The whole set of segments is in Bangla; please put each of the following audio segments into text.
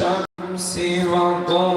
الشمس وضحاها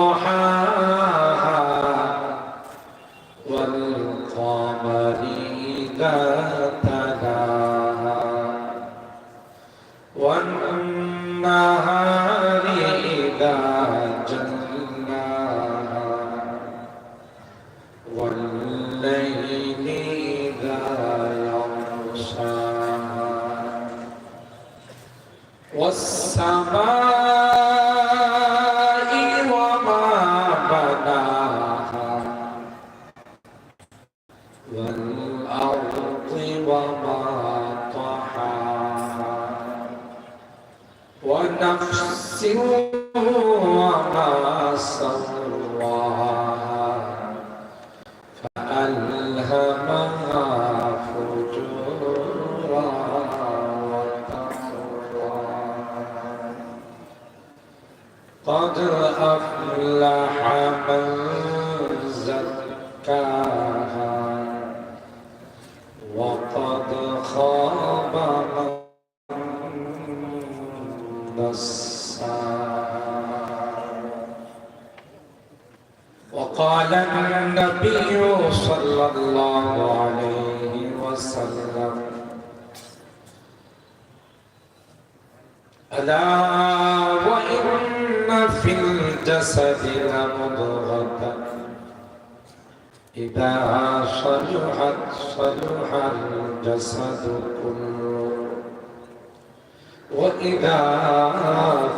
وإذا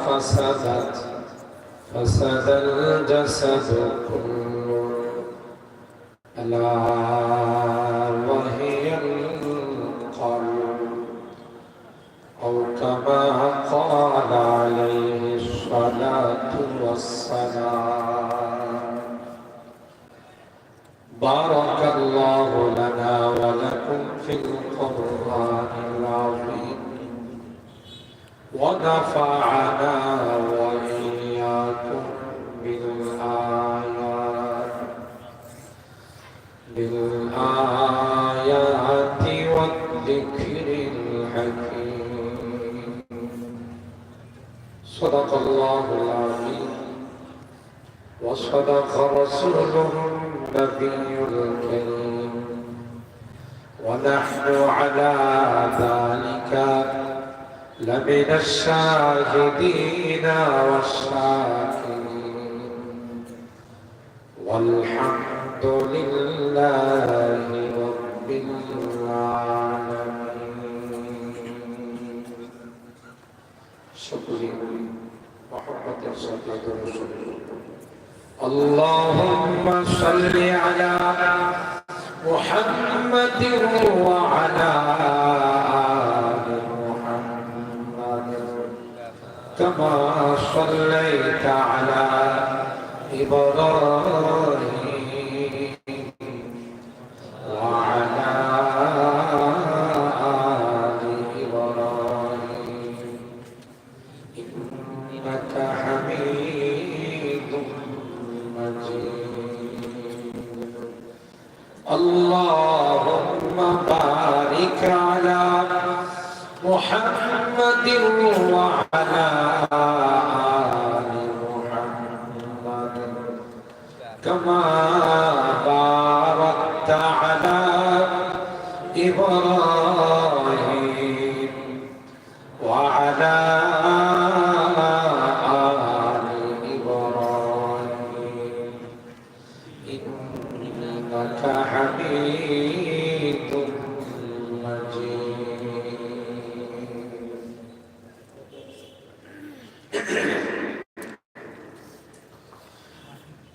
فسدت فسد الجسد كله. ألا ونفعنا وإياكم بالآيات بالآيات والذكر الحكيم. صدق الله العظيم. وصدق رسوله النبي الكريم. ونحن على ذلك لمن الشاهدين والشاكرين والحمد لله رب العالمين شكري محمد صلى الله اللهم صل على محمد وعلى آل كما صليت على إبراهيم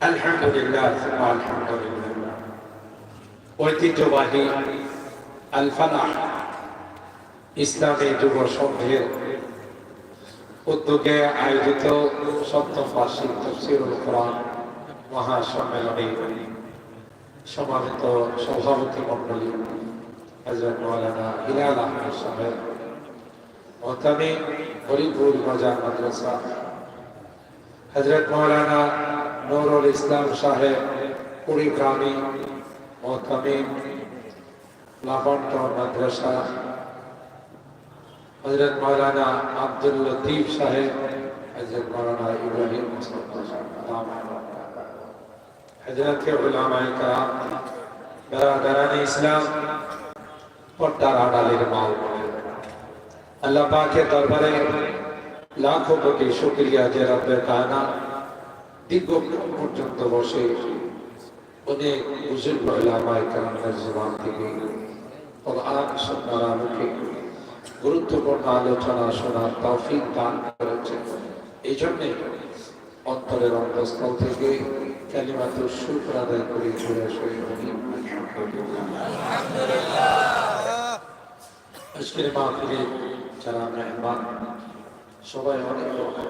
আলহামদুলিল্লাহ আলহামদুলিল্লাহ। ঐতিহ্যবাহী আল ফালাহ ইসলামী যুব সংঘের উদ্যোগে আয়োজিত সপ্তম বার্ষিক তফসিরুল কোরআন মহাসম্মেলনে সমাবেত সভাপতি মন্ডলী হজরত মৌলানা হিলাল আহমেদ সাহেব মহতামি হরিপুর বাজার মাদ্রাসা, হজরত মৌলানা নুরুল ইসলাম সাহেব, কুড়িগ্রামী মোহতামিম লাবণ্য মাদ্রাসা হজরত মৌলানা আব্দুল লতিফ সাহেব, হজরত মৌলানা ইব্রাহিম হজরত উলামায় কাম বেরাদারান ইসলাম, পর্দার আড়ালের মাল আল্লাহ পাকের দরবারে লাখো কোটি শুক্রিয়া যে রব্বে কায়নাত দীর্ঘক্ষণ পর্যন্ত বসে অনেক বুজুর্গ ওলামায়ে কেরামের জীবন থেকে আলোকে গুরুত্বপূর্ণ আলোচনা শোনার তৌফিক দান করেছেন। এই জন্যে অন্তরের অন্তঃস্থল থেকে কালিমাত শুক্র আদায় করে ঘুরে আজকের মাহফিলে যারা মেহমান, সবাই অনেক রকম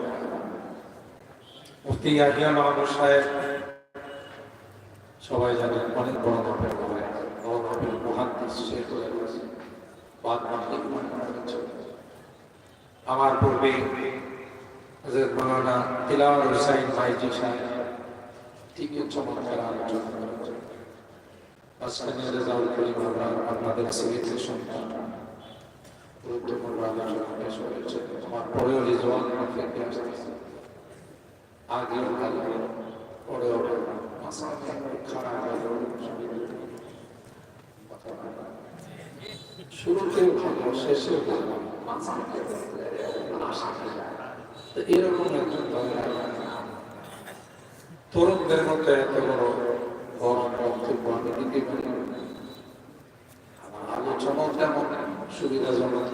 মুফতি ইয়াহিয়া সাহেব, সবাই জানেন অনেক বড় মাপের বড় বড় হয়ে গেছে বাদ মাহফিল আমার পূর্বে হযরত মাওলানা তিলাওয়াত হুসাইন ভাইজি সাহেব তিনি চমৎকার আলোচনা করেছেন। রেজাউল করিম আমরা আপনাদের সিলেটের সন্তান, গুরুত্বপূর্ণ আলোচনা পেশ করেছে আমার পরেও রিজওয়ান আসতেছে এরকম একজন তরুণদের মধ্যে এত বড় বক্তব্য আমি দিতে পারি তেমন সুবিধাজনক।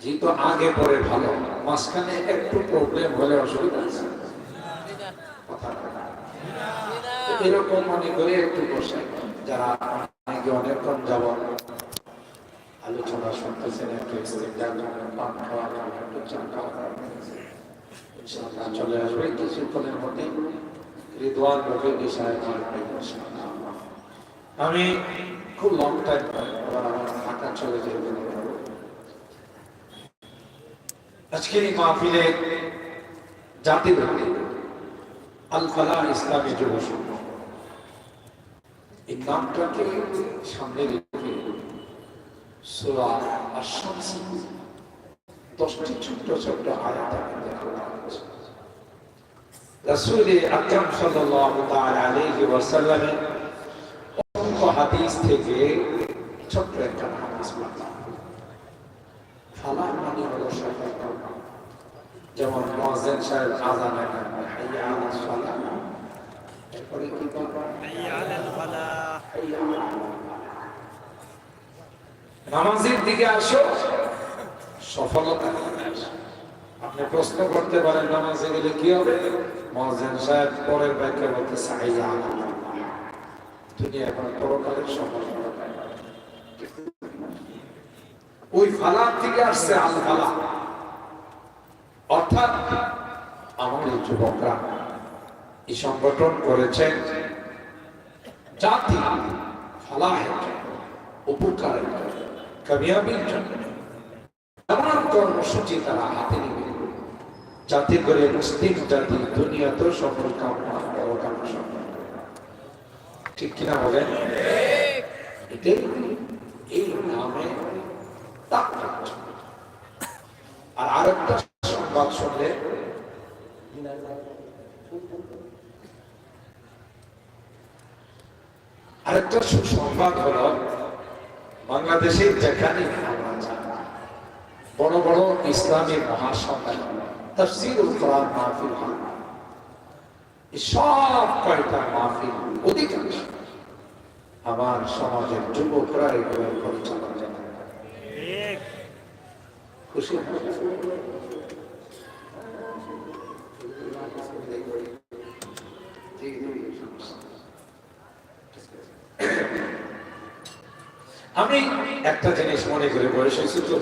যেহেতু আগে পরে ভালো, মাঝখানে একটু প্রবলেম হলে অসুবিধা আছে। এরকম একটু বসে। যারা অনেকে অনেকক্ষণ যাব আলোচনা শুনতেছেন, একটু পান খাওয়া একটু খাওয়া চলে আসবে। কিছুক্ষণের মধ্যে আমি খুব লং টাইম আবার আমার ঢাকা চলে যেতে। আজকের এই মাহফিলে জাতি ব্যক্তি আল ফালাহ ইসলামী যুব সংঘ। এই নামটাকে সামনে রেখে সুরা আশামস দশটি ছোট্ট ছোট্ট আয়াত করা রাসূল আকরাম সাল্লাল্লাহু তাআলা আলাইহি ওয়াসাল্লামের হাদিস থেকে ছোট্ট একটা হাদিস বললাম ফালাহ মানে হলো সফলতা যেমন মুয়াজ্জিন সাহেব এরপরে কি ফালাহ নামাজের দিকে আসো। সফলতা আপনি প্রশ্ন করতে পারেন নামাজে গেলে কি হবে? মহাজেন সাহেব পরের ব্যাখ্যা বলতে সাহায্য তুমি এখন পরকালের সফলতা ওই ফালা থেকে আসছে আল ফালা। অর্থাৎ আমাদের যুবকরা এই সংগঠন করেছেন জাতি ফালাহের উপকারের কামিয়াবির জন্য। এমন কর্মসূচি তারা হাতে নিবে। যাতে করে মুসলিম জাতি দুনিয়াতেও সফল কামনা ঠিক কিনা বলেন? এটাই এই নামে তাৎপর্য। আর আরেকটা সংবাদ শুনলে আরেকটা সুসংবাদ হলো বাংলাদেশে যেখানে আমরা যাই, বড় বড় ইসলামী মহাসম্মেলন তফসিরুল কোরআন মাহফিল সব কয়টা মাহফিল অধিকাংশ আমার সমাজের যুবকরা এগুলো পরিচালনা। খুশি আমি একটা জিনিস মনে করে বয়স হয়েছি তো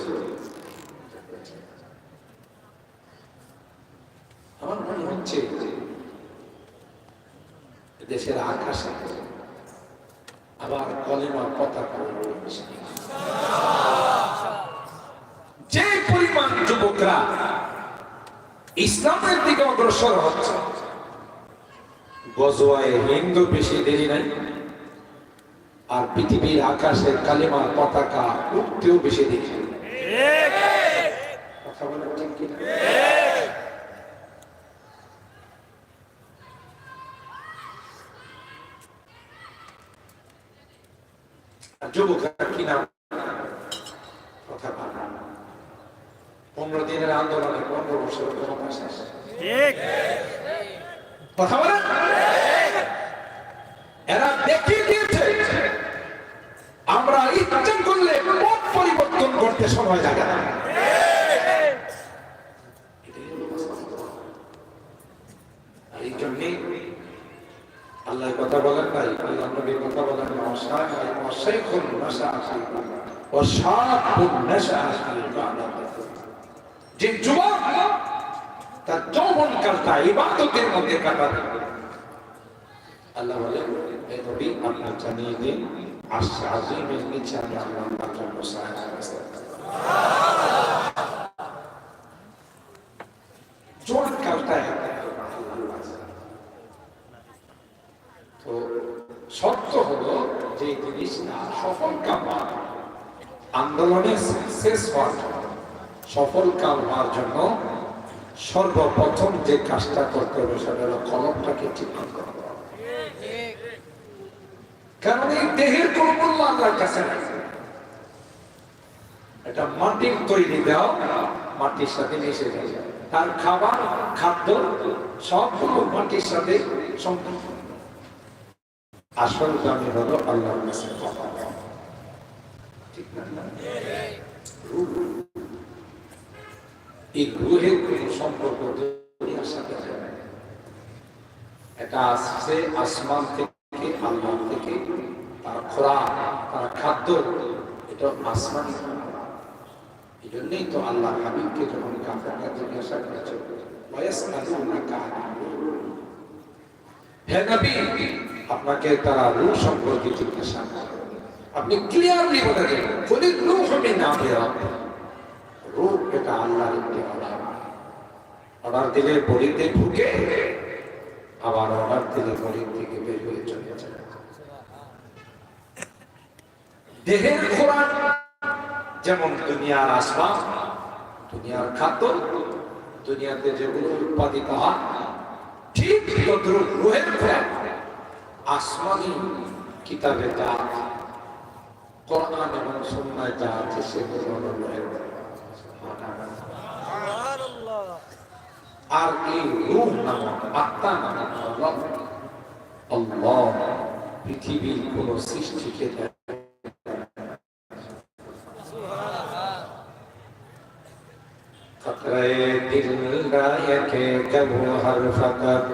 বেশি দেরি নাই। আর পৃথিবীর আকাশের কালিমার পতাকা উঠতেও বেশি দেরি কথা বলে পনেরো বছর কথা বলেন। সময় হলো বাস্তবতা। এই জন্যেই আল্লাহ কথা বলেন নাই আল্লাহ নবী কথা বলেন না অসায় অসাইখুল নাশাআতি ওয়াশাবুন নাশাআতি ইবাদাত যে যুবক তার যৌবন কালটা ইবাদতের মধ্যে আল্লাহ জানিয়ে জন্য সফল জন্য, সর্বপ্রথম যে কাজটা করতে হবে সেটা কলমটাকে ঠিক করতে হবে। কারণ এই দেহের কোন মূল্য আল্লাহর কাছে নাই। এটা মাটির তৈরি দেওয়া মাটির সাথে মিশে যায়। তার খাবার, খাদ্য সবগুলো মাটির সাথে সম্পর্ক আসল দামি হলো না? এই রুহের কোন সম্পর্ক দুনিয়ার সাথে। এটা আসছে আসমান থেকে, আল্লাহ থেকে। তার খোরাক, তার খাদ্য, এটা আসমানি জন্যই তো আল্লাহ হাবিবকে যখন কাফেররা জিজ্ঞাসা করেছে আপনাকে তারা রূহ সম্পর্কে জিজ্ঞাসা করে। আপনি ক্লিয়ারলি বলে দেন রূহ মিন আমরি রাব্বি রূহ এটা আল্লাহর একটি অর্ডার। অর্ডার দিলে বলিতে ঢুকে, আবার অর্ডার দিলে বলির থেকে বের হয়ে চলে যায়। দেহের খোরাক যেমন দুনিয়ার আসবাব, দুনিয়ার খাদ্য, দুনিয়াতে যেগুলো উৎপাদিত হয়, ঠিক তদ্রুপ রুহের খোরাক আসমানি কিতাবে যা যা আছে আর এই রূহ নামক আত্মা নামক পৃথিবীর কোন সৃষ্টিকে رکھے جب وہ ہر فقط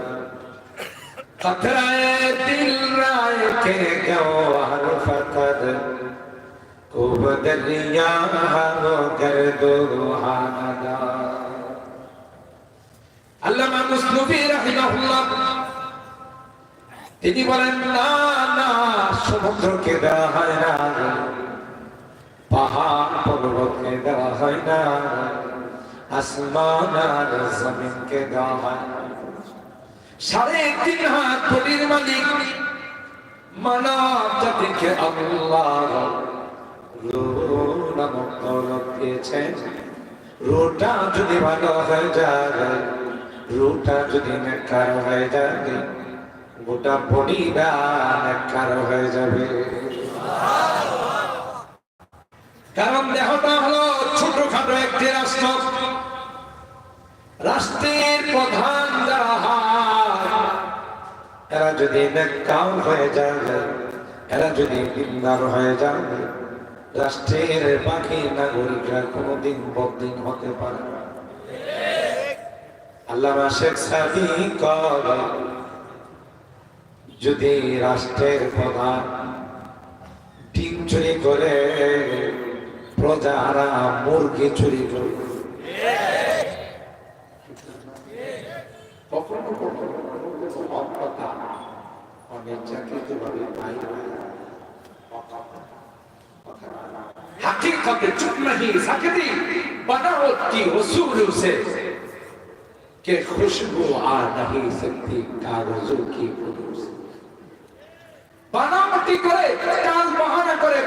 خطرائے دل رائے کے جو ہر فقط خوب دریا ہر گرد و روحانہ علامہ مسلوبی رحمہ اللہ তিনি বলেন না না সমুদ্রকে দেওয়া হয় না পাহাড় পর্বতকে দেওয়া হয় না আসমান আর জমিনকে দেওয়া হয়। সাড়ে তিন হাত কোটির মালিক মানব জাতিকে আল্লাহ রূহ রুটা যদি ভালো হয়ে যায় রুটা যদি নেকার হয়ে যায়, গোটা বডিটা হয়ে যাবে কারণ দেহটা হলো ছোটখাটো একটি রাষ্ট্র। রাষ্ট্রের প্রধান এরা যদি নেকার হয়ে যায়, এরা যদি দিনদার হয়ে যায়, রাষ্ট্রের বাকি নাগরিকরা কোনোদিন বদিন হতে পারে না। আল্লামা শেখ সাদি কর যদি রাষ্ট্রের প্রধান ডিম চুরি করে প্রজারা মুরগি চুরি করে কখনো কখনো কথা অনিচ্ছাকৃত ভাবে পাই حقیقت چپ نہیں سکتی بناوٹ کی حصول سے کہ خوشبو آ نہیں سکتی کاغذوں کی خدو سے বানামটি করে কাজ বহানা করে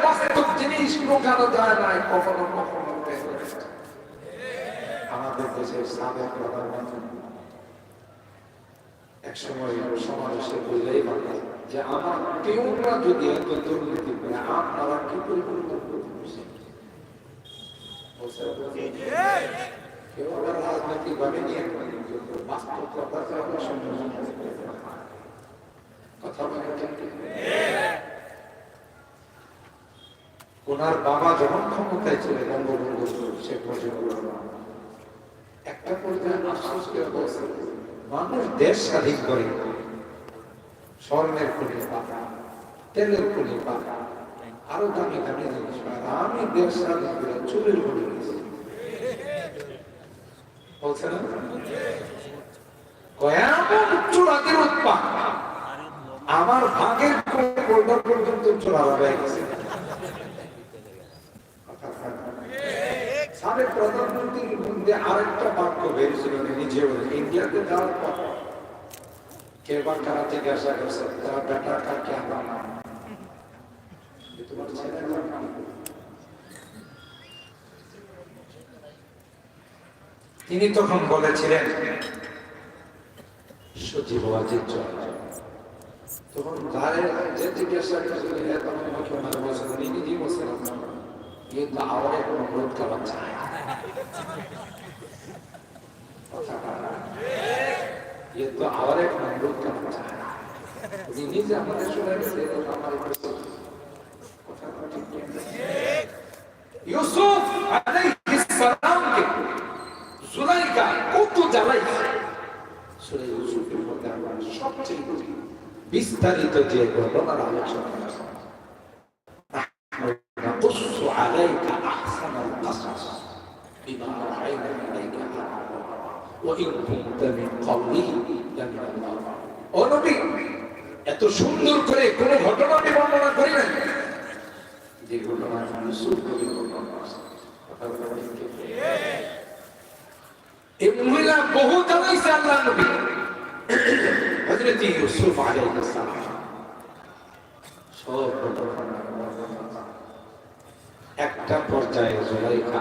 জিনিস লুকানো যায় না কখনো কখনো। আমাদের দেশের সাবেক প্রধানমন্ত্রী এক সময় সমাবেশে বললেই যে আমার কেউরা যদি এত দুর্নীতি করে আপনারা কি পরিবর্তন করতে? বলছে, কেউ আবার রাজনৈতিক ভাবে নিয়ে বাস্তব কথা। কথা বলে ঠিক ঠিক। ওনার বাবা যখন ক্ষমতায় ছিলেন বঙ্গবন্ধু শেখ মুজিবুর রহমান একটা পর্যায়ে আশ্বাস বলছে মানুষ দেশ স্বাধীন করে। স্বর্ণের পাকা তেলের পাকা আরও দামি দামি জিনিস আমি দেশ স্বাধীন করে চুলের খুলি গেছি বলছে উৎপাদ আমার ভাগের পর্যন্ত চূড়া হয়ে গেছে। আমাদের প্রধানমন্ত্রীর মধ্যে আরেকটা বাক্য বেরিয়েছিল নিজে ইন্ডিয়াতে যাওয়ার পর। জিজ্ঞাসা করছে? কে আমার নাম তোমার তিনি তখন বলেছিলেন সচিব আজিজ তখন তারে যে জিজ্ঞাসা করছিলেন তখন আমাকে মাঝে মাঝে নিজে বলছিলাম কিন্তু আমার এখন রোধ করা চায় কিন্তু আবার এক নম্বর কেন চায় উনি নিজে আমাদের শুনে গেছে আমার ইউসুফ সুলাইকা কত সুলাই ইউসুফের মধ্যে সবচেয়ে বিস্তারিত যে ঘটনার আলোচনা بما أوحينا إليك هذا وإن كنت من قبله لمن الغافلين ও নবী এত সুন্দর করে কোন ঘটনা আমি বর্ণনা করি না যে ঘটনা ইউসুফ নবীর ঘটনা আছে। কথা বলা ঠিক কি? এই মহিলা বহু জানাইছে আল্লাহ নবী হযরত ইউসুফ আলাইহিস সালাম সব ঘটনা একটা পর্যায়ে জুলাইখা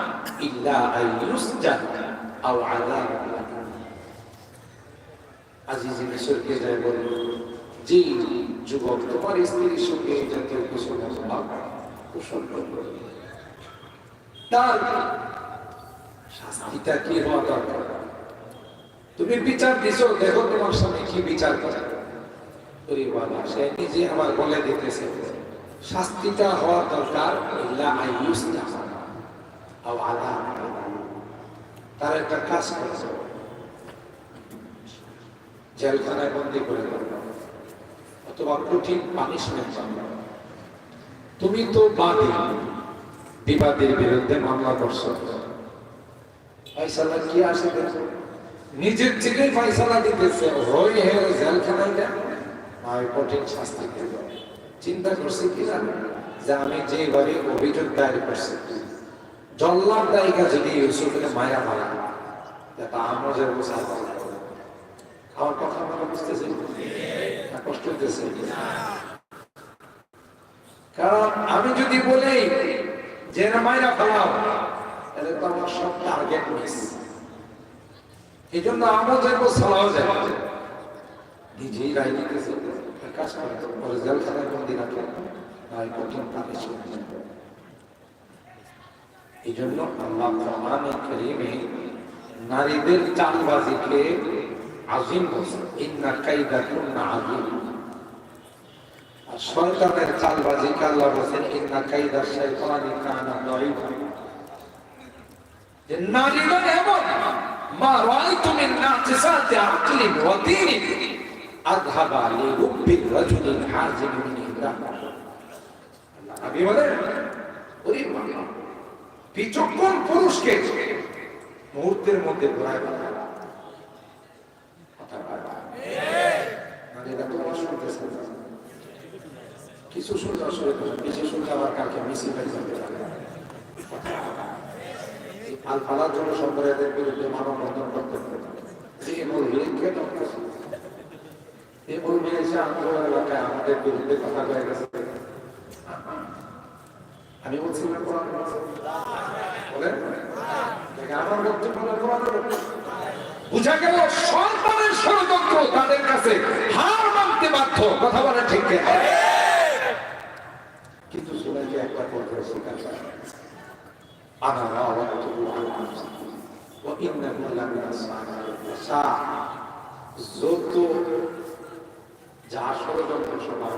বলল যে যুবক, তোমার স্ত্রীর সঙ্গে জাতীয় কুশল কুশল তার শাস্তিটা কি হওয়া দরকার? তুমি বিচার দিছো, দেখো তোমার সামনে কি বিচার করে। বাবা, সে নিজে আমার বলে দিতেছে, শাস্তিটা হওয়া দরকার ইল্লা আইয়ুসজান আও তার একটা কাজ করেছে জেলখানায় বন্দি করে অথবা কঠিন পানিশমেন্ট তুমি তো বাদী। বিবাদের বিরুদ্ধে মামলা করছ। ফয়সালা কি আসে দেখো? নিজের থেকে ফয়সালা দিতেছে। হই হে জেলখানায় দেন কঠিন শাস্তি দেবে চিন্তা করছে কি জানো? যে আমি যে যেভাবে অভিযোগ দায়ের করছি। জল্লার দায়িকা যদি ইউসুফের মায়া মারা তা আমরা যে আমার কথা আমরা বুঝতেছি কষ্ট হইতেছে। কারণ আমি যদি বলি যে মায়েরা ফেলাও তাহলে তো আমার সব টার্গেট মিস এই জন্য আমরা যাব সালাও যাব নিজেই কাজ করে এই জন্য আল্লাহ কোরআনে কারীমে নারীদের চালবাজিকে আজিম বলছে, ইন্না কাইদা কুন্না আজিম আর শয়তানের চালবাজিকে আল্লাহ বলছেন, ইন্না কাইদা শাইতানি কানা দাঈফা। যে নারীরা এমন, মা রাআইতু মিন নাকিসাতি আকলিন ওয়া দীনিন আযহাবা লিরুব্বি রাজুলিন হাজিম মিন ইব্রাহিম আমি বলে ওরে বিচক্ষণ পুরুষকে মুহূর্তের মধ্যে ঘোরায় ফেলা। কথা বলা। নারীরা তো আমার শুনতেছে না। কিছু আবার জন্য সম্প্রদায়ের বিরুদ্ধে করতে আন্দোলন এলাকায় আমাদের বিরুদ্ধে কথা হয়ে গেছে আমি বলছি আমার বক্তব্য বুঝা গেল, সন্তানের ষড়যন্ত্র তাদের কাছে হার মানতে বাধ্য। কথা বলে ঠিক কিনা? কিন্তু সুনাইকে একটা পর্যায়ে স্বীকার করে আনা রাওয়াতুহু আন নাফসিহি ওয়া ইন্নাহু লামিনাস সালিহিন যত যা ষড়যন্ত্র সবার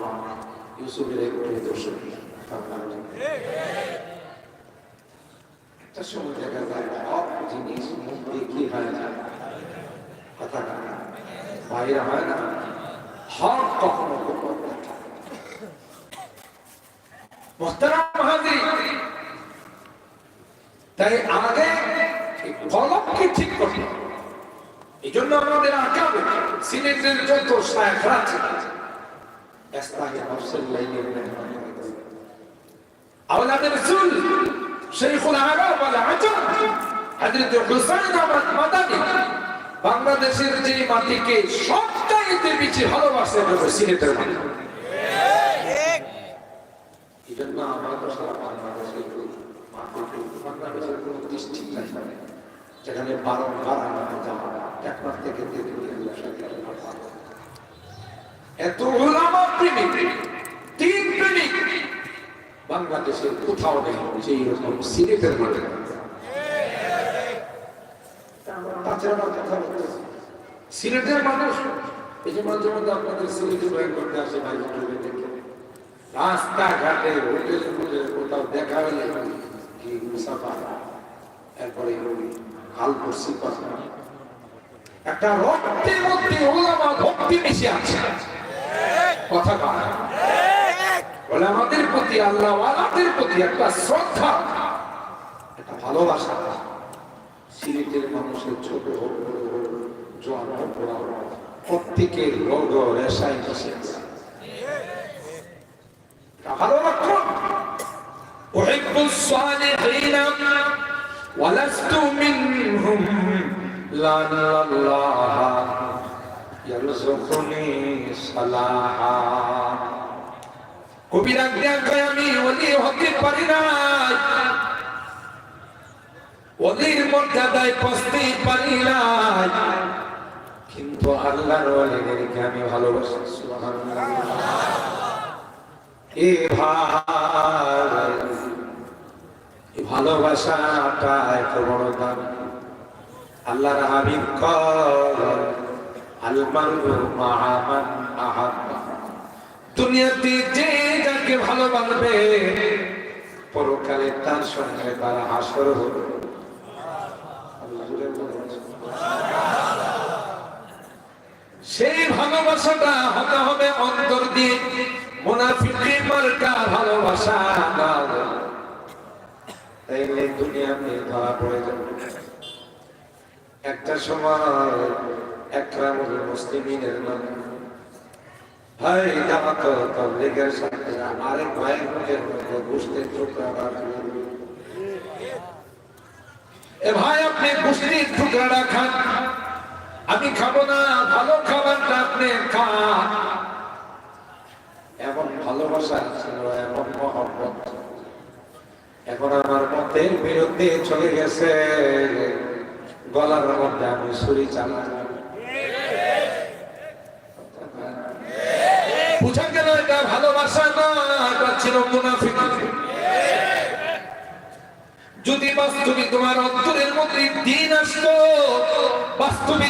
ইউসুফের একটু দোষী একটা সময় দেখা যায় সব জিনিস মুখ কি হয় না কথা না বাইরে হয় না হক কখনো থাকে মোহতারাম মাহাজির তাই এই কলমকে ঠিক করতে। এই জন্য আমাদের আঁকাবে সিনেটের যত শায়খরা ছিল এস্তাগে নফসের লাইনের রাসূল শেখুল আরব ওয়াল আজম হযরত হুসাইন আহমদ মাদানী বাংলাদেশের যে মাটিকে সবচাইতে বেশি ভালোবাসে হলো সিলেটের মাটি এই জন্য আমাদের সারা বাংলাদেশের বাংলাদেশের কোনো ডিস্ট্রিক্ট নাই। যেখানে বারংবার আমাকে যাওয়া, একবার থেকে এত ওলামা প্রেমিক, তিন প্রেমিক বাংলাদেশের কোথাও নেই, সেই রকম সিলেটের মধ্যে কথা। সিলেটের মানুষ এই যে মাঝে মধ্যে আপনাদের সিলেটে বয়ান করতে আসে ভাই রাস্তাঘাটে, হোটেল হোটেলে কোথাও দেখা হলে কি মুসাফা এরপরে হাল পড়ছি কথা। একটা রক্তের মধ্যে ওলামা ভক্তি মিশে আছে। কথা বলা। বলে আমাদের প্রতি আল্লাহ আল্লাহদের প্রতি একটা শ্রদ্ধা একটা ভালোবাসা সিলেটের মানুষের ছোট হোক বড় হোক, জোয়ান হোক বড় হোক, প্রত্যেকের রোগ রেশায় মিশে আছে এটা ভালো লক্ষণ أحب الصالحين ولست منهم لعل الله يرزقني صلاحا কবিরা জ্ঞান কয় আমি অলি হতে পারি না অলির মর্যাদায় পারি কিন্তু আল্লাহর অলিদেরকে আমি ভালোবাসি এ ভাই ভালোবাসাটা এত বড় দাম। আল্লাহর হাবিব কর আলমারু মাহামান আহাব্বা দুনিয়াতে যে যাকে ভালোবাসবে পরকালে তার সঙ্গে তার হাসর সেই ভালোবাসাটা হতে হবে অন্তর দিয়ে। মুনাফিকি মার্কা ভালোবাসা না তাইলে দুনিয়াতে ধরা পড়ে যাবে। একটা সময় একরামুল মুসলিমিনের নাম আমি খাব না, ভালো খাবারটা আপনি খান। এমন ভালোবাসা ছিল, এমন মহব্বত। এখন আমার মতের বিরুদ্ধে চলে গেছে। গলার মধ্যে আমি ছুরি চালাই বুঝা গেল এটা ভালোবাসা না ছিল যদি তোমার অন্তরের মধ্যে দিন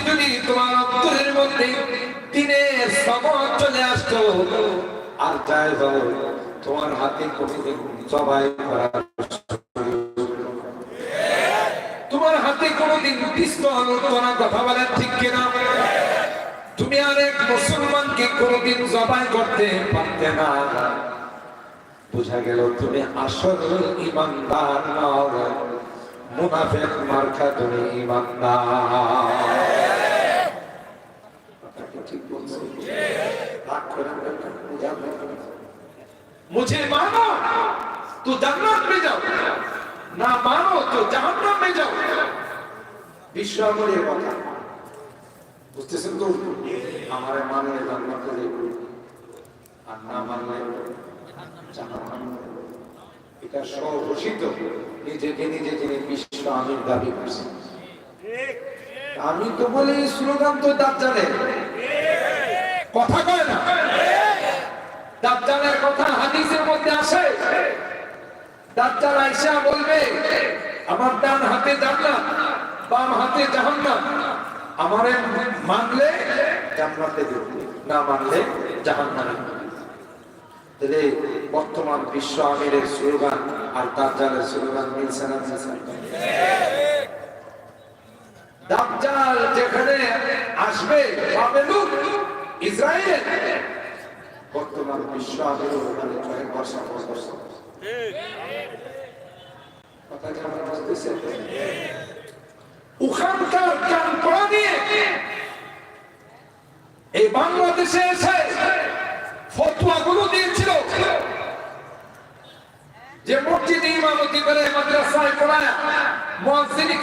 যদি তোমার অন্তরের মধ্যে দিনের সমাজ চলে আসতো, আর যাই তোমার হাতে কোনোদিন তোমার হাতে কোনোদিন পিস্তল কথা বলার ঠিক কিনা? তুমি আরেক মুসলমানকে কোনোদিন জবাই করতে পারতে না বোঝা গেল তুমি আসল ইমানদার নও মুনাফিক মার্কা তুমি ইমানদার ঠিক বলছি রাগ করে না, বুঝা গেল? मुझे मानो तो जन्नत में जाओ ना मानो तो जहन्नम में जाओ বিশ্বামরের কথা বুঝতেছেন তো? আমার যাইব আর না মানলে এটা স্বঘোষিত। নিজেকে নিজে যিনি বিশ্ব দাবি আমি তো বলি স্লোগান তো দাজ্জালের কথা কয় না? দাজ্জালের কথা হাদিসের মধ্যে আসে দাজ্জাল আইসা বলবে, আমার ডান হাতে জান্নাত, বাম হাতে জাহান্নাম। আমারে মানলে জান্নাতে দেব না মানলে জাহান্নামে। তাহলে বর্তমান বিশ্ব আমিরের স্লোগান আর দাজ্জালের স্লোগান মিলছে না দাজ্জাল যেখানে আসবে বাবেলুন ইসরায়েল বর্তমান বিশ্ব আমিরের ওখানে কয়েকবার সফর করছে কথা কি আমরা বুঝতেছেন? ওখানকার নিয়ে এই বাংলাদেশে এসে ফতুয়া গুলো দিয়েছিল। যে ইমামতি করে মাদ্রাসায়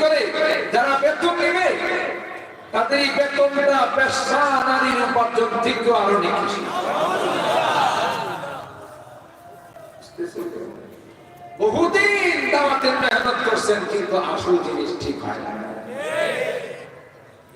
করে যারা বেতন নেবে, তাদের এই বেতনটা পেশা নারীর উপার্জন থেকে আরও বহুদিন দাওয়াতের মেহনত করছেন, কিন্তু আসল জিনিস ঠিক হয় না।